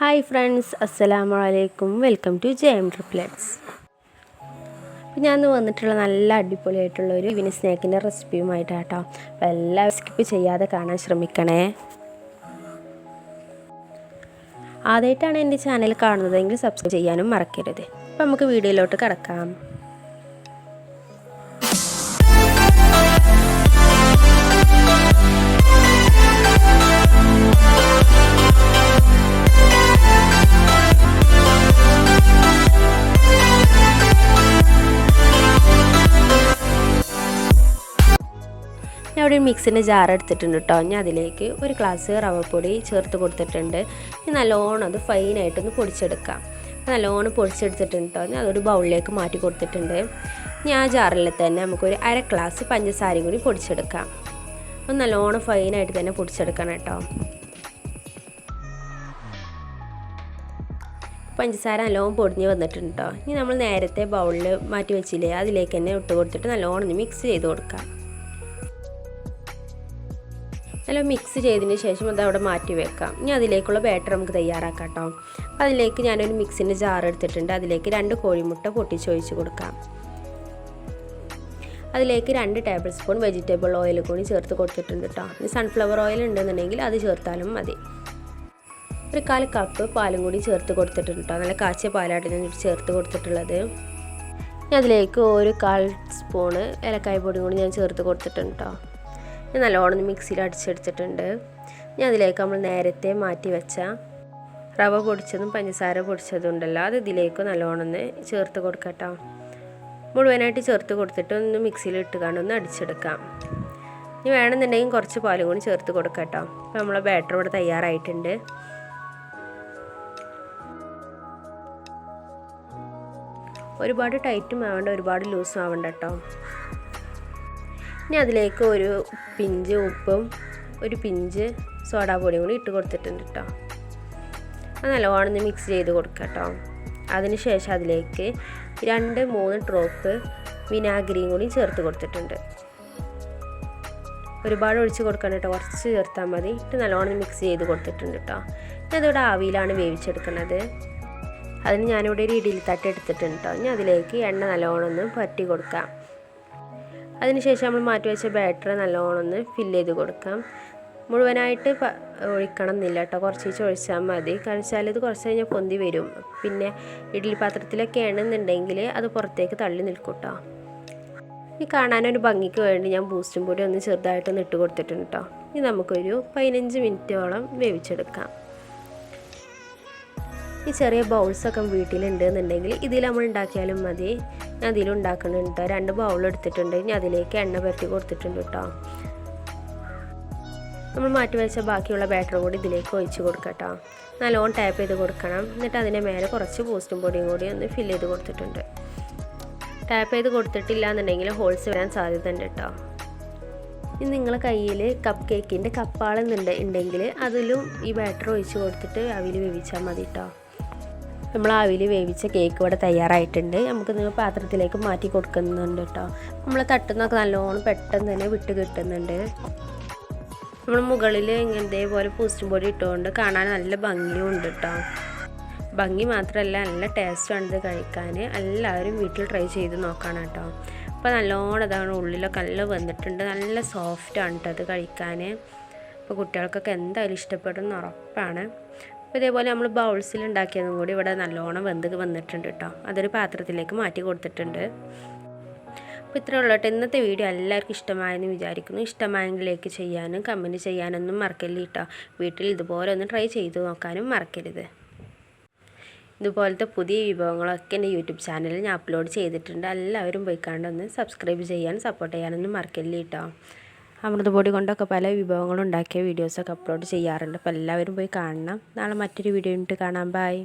Hi friends അസ്സലാമു അലൈക്കും welcome to J M triplets അപ്പോൾ ഞാൻ വന്നിട്ടുള്ള നല്ല അടിപൊളിയായിട്ടുള്ള ഒരു ഇവന് സ്നാക്കിന്റെ റെസിപ്പിയുമായിട്ടാണ് കേട്ടോ അപ്പോൾ എല്ലാം സ്കിപ്പ് ചെയ്യാതെ കാണാൻ ശ്രമിക്കണേ. ആദ്യമായിട്ടാണ് എന്റെ ചാനൽ കാണുന്നതെങ്കിൽ സബ്സ്ക്രൈബ് ചെയ്യാനും മറക്കരുത്. അപ്പോൾ നമുക്ക് വീഡിയോയിലോട്ട് കിടക്കാം. അവിടെ ഒരു മിക്സിന്റെ ജാർ എടുത്തിട്ടുണ്ട് കേട്ടോ. ഞാൻ അതിലേക്ക് ഒരു ഗ്ലാസ് റവപ്പൊടി ചേർത്ത് കൊടുത്തിട്ടുണ്ട്. ഇനി നല്ലോണം അത് ഫൈനായിട്ടൊന്ന് പൊടിച്ചെടുക്കാം. നല്ലോണം പൊടിച്ചെടുത്തിട്ടുണ്ട് കേട്ടോ. ഞാൻ അതൊരു ബൗളിലേക്ക് മാറ്റി കൊടുത്തിട്ടുണ്ട്. ഇനി ആ ജാറിൽ തന്നെ നമുക്കൊരു അര ഗ്ലാസ് പഞ്ചസാരയും കൂടി പൊടിച്ചെടുക്കാം. ഒന്ന് നല്ലോണം ഫൈനായിട്ട് തന്നെ പൊടിച്ചെടുക്കണം കേട്ടോ. പഞ്ചസാര നല്ലോണം പൊടിഞ്ഞ് വന്നിട്ടുണ്ട് കേട്ടോ. ഇനി നമ്മൾ നേരത്തെ ബൗളിൽ മാറ്റി വെച്ചില്ലേ അതിലേക്ക് തന്നെ ഇട്ട് കൊടുത്തിട്ട് നല്ലോണം മിക്സ് ചെയ്ത് കൊടുക്കാം. നല്ല മിക്സ് ചെയ്തതിന് ശേഷം അത് അവിടെ മാറ്റി വെക്കാം. ഇനി അതിലേക്കുള്ള ബാറ്റർ നമുക്ക് തയ്യാറാക്കാം കേട്ടോ അതിലേക്ക് ഞാനൊരു മിക്സിന്റെ ജാർ എടുത്തിട്ടുണ്ട്. അതിലേക്ക് രണ്ട് കോഴിമുട്ട പൊട്ടിച്ചൊഴിച്ച് കൊടുക്കാം. അതിലേക്ക് രണ്ട് ടേബിൾ സ്പൂൺ വെജിറ്റബിൾ ഓയിൽ കൂടി ചേർത്ത് കൊടുത്തിട്ടുണ്ട് കേട്ടോ ഇനി സൺഫ്ലവർ ഓയിൽ ഉണ്ടെന്നുണ്ടെങ്കിൽ അത് ചേർത്താലും മതി. ഒരു കാൽ കപ്പ് പാലും കൂടി ചേർത്ത് കൊടുത്തിട്ടുണ്ട് കേട്ടോ നല്ല കാച്ച പാലായിട്ട് ഞാൻ ചേർത്ത് കൊടുത്തിട്ടുള്ളത്. അതിലേക്ക് ഒരു കാൽ സ്പൂണ് ഏലക്കായ പൊടിയും കൂടി ഞാൻ ചേർത്ത് കൊടുത്തിട്ടുണ്ട് കേട്ടോ ഞാൻ നല്ലോണം മിക്സിയിൽ അടിച്ചെടുത്തിട്ടുണ്ട്. ഞാൻ അതിലേക്ക് നമ്മൾ നേരത്തെ മാറ്റി വെച്ച റവ പൊടിച്ചതും പഞ്ചസാര പൊടിച്ചതും ഉണ്ടല്ലോ അത് ഇതിലേക്ക് നല്ലോണം ചേർത്ത് കൊടുക്കട്ടോ മുഴുവനായിട്ട് ചേർത്ത് കൊടുത്തിട്ട് ഒന്ന് മിക്സിയിൽ ഇട്ട് കണ്ട് ഒന്ന് അടിച്ചെടുക്കാം. ഇനി വേണമെന്നുണ്ടെങ്കിൽ കുറച്ച് പാലും കൂടി ചേർത്ത് കൊടുക്കട്ടോ അപ്പോൾ നമ്മളെ ബാറ്റർ ഇവിടെ തയ്യാറായിട്ടുണ്ട്. ഒരുപാട് ടൈറ്റും ആവണ്ട ഒരുപാട് ലൂസും ആവണ്ട കേട്ടോ. ഇനി അതിലേക്ക് ഒരു പിഞ്ച് ഉപ്പും ഒരു പിഞ്ച് സോഡാ പൊടിയും കൂടി ഇട്ട് കൊടുത്തിട്ടുണ്ട് കേട്ടോ അത് നല്ലവണ്ണം മിക്സ് ചെയ്ത് കൊടുക്കുക കേട്ടോ അതിനുശേഷം അതിലേക്ക് രണ്ട് മൂന്ന് ഡ്രോപ്പ് വിനാഗിരിയും കൂടി ചേർത്ത് കൊടുത്തിട്ടുണ്ട്. ഒരുപാട് ഒഴിച്ച് കൊടുക്കണം കേട്ടോ കുറച്ച് ചേർത്താൽ മതി. ഇട്ട് നല്ലവണ്ണം മിക്സ് ചെയ്ത് കൊടുത്തിട്ടുണ്ട് കേട്ടോ ഞാൻ അതിവിടെ ആവിയിലാണ് വേവിച്ചെടുക്കുന്നത് അതിന് ഞാനിവിടെ ഒരു ഇടിയിൽ തട്ട് എടുത്തിട്ടുണ്ട് കേട്ടോ ഇനി അതിലേക്ക് എണ്ണ നല്ലവണ്ണം ഒന്ന് പറ്റി കൊടുക്കാം. അതിനുശേഷം നമ്മൾ മാറ്റി വെച്ച ബാറ്ററി നല്ലോണം ഒന്ന് ഫില്ല് ചെയ്ത് കൊടുക്കാം. മുഴുവനായിട്ട് ഒഴിക്കണം എന്നില്ല കേട്ടോ കുറച്ച് ഒഴിച്ചാൽ മതി. കഴിച്ചാൽ ഇത് കുറച്ച് കഴിഞ്ഞാൽ പൊന്തി വരും. പിന്നെ ഇഡ്ഡലി പാത്രത്തിലൊക്കെ ആണെന്നുണ്ടെങ്കിൽ അത് പുറത്തേക്ക് തള്ളി നിൽക്കും കേട്ടോ ഈ കാണാനൊരു ഭംഗിക്ക് വേണ്ടി ഞാൻ ബൂസ്റ്റും പൊടി ഒന്ന് ചെറുതായിട്ടൊന്ന് ഇട്ട് കൊടുത്തിട്ടുണ്ട് കേട്ടോ ഇനി നമുക്കൊരു പതിനഞ്ച് മിനിറ്റോളം വേവിച്ചെടുക്കാം. ഈ ചെറിയ ബൗൾസൊക്കെ വീട്ടിലുണ്ട് എന്നുണ്ടെങ്കിൽ ഇതിൽ നമ്മൾ ഉണ്ടാക്കിയാലും മതി. ഞാൻ അതിലുണ്ടാക്കുന്നുണ്ട് കേട്ടോ രണ്ട് ബൗൾ എടുത്തിട്ടുണ്ട്. ഇനി അതിലേക്ക് എണ്ണ പരത്തി കൊടുത്തിട്ടുണ്ട് കേട്ടോ നമ്മൾ മാറ്റി വെച്ച ബാക്കിയുള്ള ബാറ്റർ കൂടി ഇതിലേക്ക് ഒഴിച്ച് കൊടുക്കട്ടോ നല്ലോണം ടാപ്പ് ചെയ്ത് കൊടുക്കണം. എന്നിട്ട് അതിന്റെ മേലെ കുറച്ച് ബൂസ്റ്റും പൊടിയും കൂടി ഒന്ന് ഫില്ല് ചെയ്ത് കൊടുത്തിട്ടുണ്ട്. ടാപ്പ് ചെയ്ത് കൊടുത്തിട്ടില്ല എന്നുണ്ടെങ്കിൽ ഹോൾസ് വരാൻ സാധ്യത ഉണ്ട് കേട്ടോ ഇനി നിങ്ങളെ കയ്യിൽ കപ്പ് കേക്കിന്റെ കപ്പാളെന്നുണ്ട് ഉണ്ടെങ്കിൽ അതിലും ഈ ബാറ്റർ ഒഴിച്ച് കൊടുത്തിട്ട് അവിൽ വേവിച്ചാൽ മതി കേട്ടോ നമ്മൾ ആവിൽ വേവിച്ച കേക്ക് ഇവിടെ തയ്യാറായിട്ടുണ്ട്. നമുക്ക് നിങ്ങൾ പാത്രത്തിലേക്ക് മാറ്റി കൊടുക്കുന്നുണ്ട് കേട്ടോ. നമ്മൾ തട്ടുന്നൊക്കെ നല്ലോണം പെട്ടെന്ന് തന്നെ വിട്ട് കിട്ടുന്നുണ്ട്. നമ്മൾ മുകളിൽ ഇതേപോലെ പൂസ്റ്റും പൊടി ഇട്ടുകൊണ്ട് കാണാൻ നല്ല ഭംഗിയുണ്ട് കേട്ടോ. ഭംഗി മാത്രമല്ല നല്ല ടേസ്റ്റാണ് ഇത് കഴിക്കാൻ എല്ലാവരും വീട്ടിൽ ട്രൈ ചെയ്ത് നോക്കണം കേട്ടോ. അപ്പോൾ നല്ലോണം ഇതാണ് ഉള്ളിലൊക്കെ നല്ല വന്നിട്ടുണ്ട്. നല്ല സോഫ്റ്റാണ് കേട്ടോ അത് കഴിക്കാൻ അപ്പോൾ കുട്ടികൾക്കൊക്കെ എന്തായാലും ഇഷ്ടപ്പെടും എന്ന് ഉറപ്പാണ്. ഇതേപോലെ നമ്മൾ ബൗൾസിൽ ഉണ്ടാക്കിയതും കൂടി ഇവിടെ നല്ലോണം വെന്ത് വന്നിട്ടുണ്ട് കേട്ടോ അതൊരു പാത്രത്തിലേക്ക് മാറ്റി കൊടുത്തിട്ടുണ്ട്. അപ്പോൾ ഇത്രയേ ഉള്ളൂ കേട്ടോ ഇന്നത്തെ വീഡിയോ. എല്ലാവർക്കും ഇഷ്ടമായെന്ന് വിചാരിക്കുന്നു. ഇഷ്ടമായെങ്കിൽ ലൈക്ക് ചെയ്യാനും കമന്റ് ചെയ്യാനൊന്നും മറക്കല്ലേ കേട്ടോ വീട്ടിൽ ഇതുപോലെ ഒന്ന് ട്രൈ ചെയ്ത് നോക്കാനും മറക്കരുത്. ഇതുപോലത്തെ പുതിയ വിഭവങ്ങളൊക്കെ എന്റെ യൂട്യൂബ് ചാനലിൽ ഞാൻ അപ്ലോഡ് ചെയ്തിട്ടുണ്ട്. എല്ലാവരും പോയി കണ്ടൊന്ന് സബ്സ്ക്രൈബ് ചെയ്യാനും സപ്പോർട്ട് ചെയ്യാനൊന്നും മറക്കല്ലേ കേട്ടോ അമൃതപൊടി കൊണ്ടൊക്കെ പല വിഭവങ്ങളും ഉണ്ടാക്കിയ വീഡിയോസൊക്കെ അപ്ലോഡ് ചെയ്യാറുണ്ട്. അപ്പോൾ എല്ലാവരും പോയി കാണണം. നാളെ മറ്റൊരു വീഡിയോ ഇട്ട് കാണാം. ബൈ